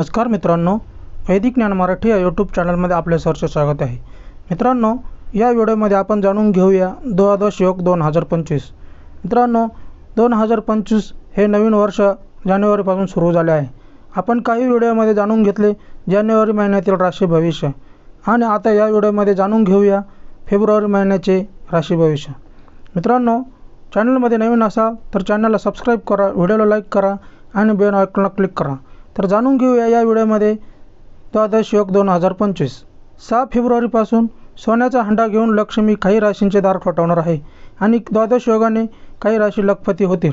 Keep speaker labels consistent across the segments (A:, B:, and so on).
A: नमस्कार मित्रांनो वैदिक ज्ञान मराठी या यूट्यूब चॅनलमध्ये आपले सहर्ष स्वागत आहे. मित्रांनो या व्हिडिओमध्ये आपण जाणून घेऊया द्वादश योग दोन हजार पंचवीस. मित्रांनो दोन हजार पंचवीस हे नवीन वर्ष जानेवारीपासून सुरू झाले आहे. आपण काही व्हिडिओमध्ये जाणून घेतले जानेवारी महिन्यातील राशी भविष्य. आणि आता या व्हिडिओमध्ये जाणून घेऊया फेब्रुवारी महिन्याचे राशी भविष्य. मित्रांनो चॅनलमध्ये नवीन असाल तर चॅनलला सबस्क्राईब करा व्हिडिओला लाईक करा आणि बेल आयकॉनला क्लिक करा. तर जाणून घेऊया या व्हिडिओमध्ये. द्वादश योग दोन हजार पंचवीस. सहा फेब्रुवारीपासून सोन्याचा हंडा घेऊन लक्ष्मी काही राशींचे दार ठोठावणार आहे आणि द्वादश योगाने काही राशी लखपती होतील.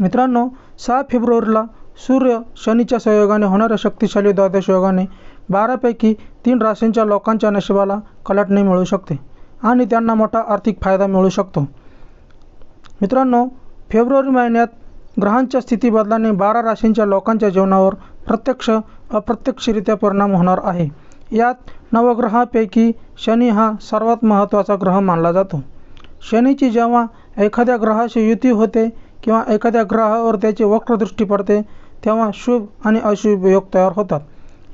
A: मित्रांनो सहा फेब्रुवारीला सूर्य शनीच्या सहयोगाने होणाऱ्या शक्तिशाली द्वादश योगाने बारापैकी तीन राशींच्या लोकांच्या नशिबाला कलाटणी मिळू शकते आणि त्यांना मोठा आर्थिक फायदा मिळू शकतो. मित्रांनो फेब्रुवारी महिन्यात ग्रहांच्या स्थिती बदलाने बारा राशींच्या लोकांच्या जीवनावर प्रत्यक्ष अप्रत्यक्षरित्या परिणाम होणार आहे. यात नवग्रहापैकी शनी हा सर्वात महत्त्वाचा ग्रह मानला जातो. शनीची जेव्हा एखाद्या ग्रहाशी युती होते किंवा एखाद्या ग्रहावर त्याची वक्रदृष्टी पडते तेव्हा शुभ आणि अशुभ योग तयार होतात.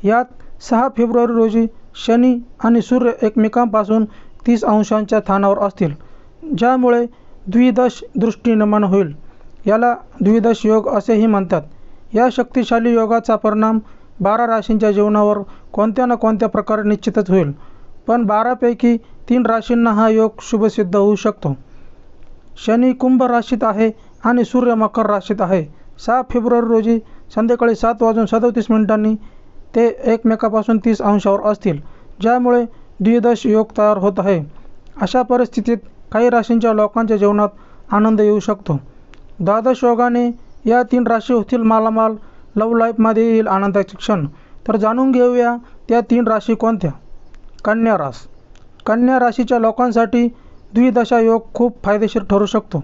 A: यात सहा फेब्रुवारी रोजी शनी आणि सूर्य एकमेकांपासून तीस अंशांच्या स्थानावर असतील ज्यामुळे द्विदश दृष्टी निर्माण होईल. याला द्विदश योग असेही म्हणतात. या शक्तिशाली योगाचा परिणाम बारा राशींच्या जीवनावर कोणत्या ना कोणत्या प्रकारे निश्चितच होईल. पण बारापैकी तीन राशींना हा योग शुभसिद्ध होऊ शकतो. शनी कुंभ राशीत आहे आणि सूर्य मकर राशीत आहे. सहा फेब्रुवारी रोजी संध्याकाळी सात वाजून सदोतीस मिनिटांनी ते एकमेकापासून तीस अंशावर असतील ज्यामुळे द्विदश योग तयार होत आहे. अशा परिस्थितीत काही राशींच्या लोकांच्या जीवनात आनंद येऊ शकतो. द्वादश योगाने या तीन राशी होतील मालामाल लव लाईफमध्ये येईल आनंदाचे क्षण. तर जाणून घेऊया त्या तीन राशी कोणत्या? कन्या रास. कन्या राशीच्या लोकांसाठी द्विदशा योग खूप फायदेशीर ठरू शकतो.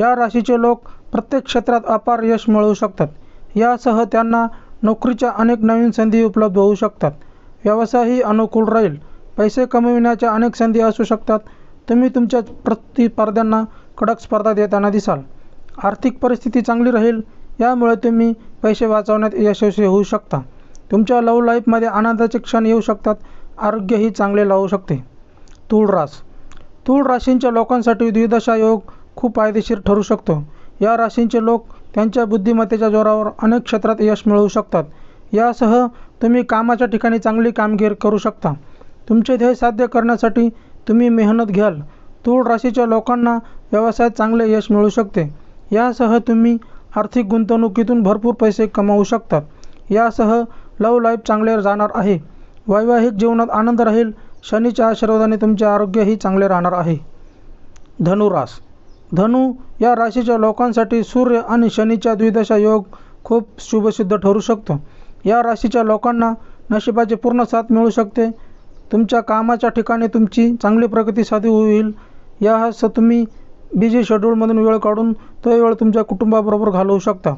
A: या राशीचे लोक प्रत्येक क्षेत्रात अपार यश मिळवू शकतात. यासह त्यांना नोकरीच्या अनेक नवीन संधी उपलब्ध होऊ शकतात. व्यवसायही अनुकूल राहील. पैसे कमविण्याच्या अनेक संधी असू शकतात. तुम्ही तुमच्या प्रतिस्पर्ध्यांना कडक स्पर्धा देताना दिसाल. आर्थिक परिस्थिती चांगली राहील यामुळे तुम्ही पैसे वाचवण्यात यशस्वी होऊ शकता. तुमच्या लव लाईफमध्ये आनंदाचे क्षण येऊ शकतात आरोग्यही चांगले लावू शकते. तूळ रास तूळ राशींच्या लोकांसाठी द्विदशा योग खूप फायदेशीर ठरू शकतो. या राशींचे लोक त्यांच्या बुद्धिमत्तेच्या जोरावर अनेक क्षेत्रात यश मिळवू शकतात. यासह तुम्ही कामाच्या ठिकाणी चांगली कामगिरी करू शकता. तुमचे ध्येय साध्य करण्यासाठी तुम्ही मेहनत घ्याल. तूळ राशीच्या लोकांना व्यवसायात चांगले यश मिळू शकते. यासह तुम्ही आर्थिक गुंतवणुकीतून भरपूर पैसे कमावू शकतात. यासह लव लाईफ चांगले जाणार आहे. वैवाहिक जीवनात आनंद राहील. शनीच्या आशीर्वादाने तुमचे आरोग्यही चांगले राहणार आहे. धनुरास. धनु या राशीच्या लोकांसाठी सूर्य आणि शनीच्या द्विदशा योग खूप शुभसिद्ध ठरू शकतो. या राशीच्या लोकांना नशिबाची पूर्ण साथ मिळू शकते. तुमच्या कामाच्या ठिकाणी तुमची चांगली प्रगती साधू होईल. यास तुम्ही बिझी शेड्यूलमधून वेळ काढून तो वेळ तुमच्या कुटुंबाबरोबर घालवू शकता.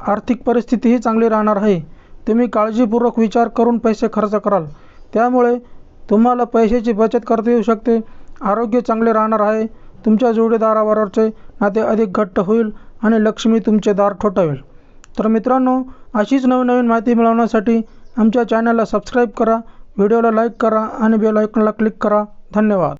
A: आर्थिक परिस्थितीही चांगली राहणार आहे. तुम्ही काळजीपूर्वक विचार करून पैसे खर्च कराल. त्यामुळे तुम्हाला पैशाची बचत करता येऊ शकते. आरोग्य चांगले राहणार आहे. तुमच्या जोडीदाराबरोबरचे नाते अधिक घट्ट होईल आणि लक्ष्मी तुमचे दार ठोठावेल. तर मित्रांनो अशीच नवीन नवीन माहिती मिळवण्यासाठी आमच्या चॅनलला सबस्क्राईब करा व्हिडिओला लाईक करा आणि बेल आयकॉनला क्लिक करा. धन्यवाद.